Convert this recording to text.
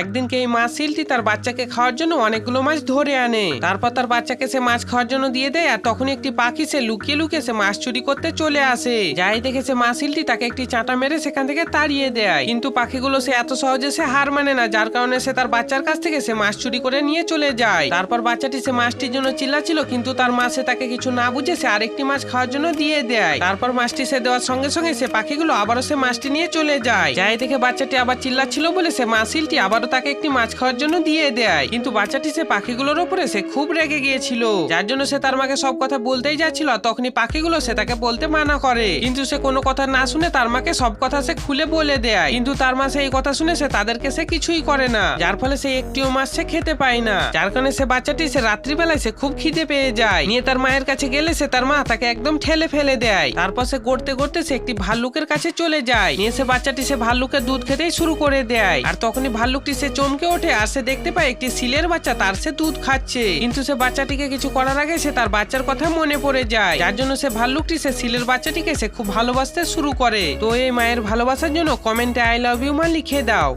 একদিনকে এই মাছ শিলটি তার বাচ্চাকে খাওয়ার জন্য অনেকগুলো মাছ ধরে আনে। তারপর তার বাচ্চাকে সে মাছ খাওয়ার জন্য দিয়ে দেয় আর তখন একটি পাখি সে লুকিয়ে লুকিয়ে সে মাছ চুরি করতে চলে আসে। যাই দেখে সে মাছ শিলটি তাকে একটি চাঁটা মেরে সেখান থেকে তাড়িয়ে দেয়। কিন্তু পাখিগুলো সে এত সহজে সে হার মানে না, যার কারণে সে তার বাচ্চার কাছ থেকে সে মাছ চুরি করে নিয়ে চলে যায়। তারপর বাচ্চাটি সে মাছটির জন্য চিল্লাছিল কিন্তু তার মা সে তাকে কিছু না বুঝে সে আরেকটি মাছ খাওয়ার জন্য দিয়ে দেয়। তারপর মাছটি সে দেওয়ার সঙ্গে সঙ্গে সে পাখিগুলো আবারও সে মাছটি নিয়ে চলে যায়। যাই দেখে বাচ্চাটি আবার চিল্লাচ্ছিল বলে সে মাসিলটি আবারও তাকে একটি মাছ খাওয়ার জন্য দিয়ে দেয়। কিন্তু বাচ্চাটি সে পাখিগুলোর উপরে সে খুব রেগে গিয়েছিল। যার জন্য সে তার মাকে সব কথা বলতেই যাচ্ছিল তখনই পাখিগুলো সে তাকে বলতে মানা করে। কিন্তু সে কোনো কথা না শুনে তার মাকে সব কথা সে খুলে বলে দেয়। কিন্তু তার মা সে এই কথা শুনে সে তাদেরকে সে কিছুই করে না। যার ফলে সে একটিও মাছ সে খেতে পায় না। যার কারণে সে বাচ্চাটি সে রাত্রিবেলায় সে খুব খিদে পেয়ে যায়। নিয়ে তার মায়ের কাছে গেলে সে তার মা তাকে একদম ঠেলে ফেলে দেয়। তারপর সে গড়তে গড়তে সে একটি ভাল্লুকের কাছে চলে যায়। নিয়ে সে বাচ্চাটি সে ভাল্লুকের দুধ খেতেই শুরু করে দেয়। আর তখনই ভাল্লুকটি সে চমকে ওঠে আর সে দেখতে পায় একটি সিলের বাচ্চা, তার সে দুধ খাচ্ছে। কিন্তু সে বাচ্চাটিকে কিছু করার আগে সে তার বাচ্চার কথা মনে পড়ে যায়। যার জন্য সে ভাল্লুকটি সে সিলের বাচ্চাটিকে সে খুব ভালোবাসতে শুরু করে। তো এই মায়ের ভালোবাসার জন্য কমেন্টে আই লাভ ইউ মা লিখে দাও।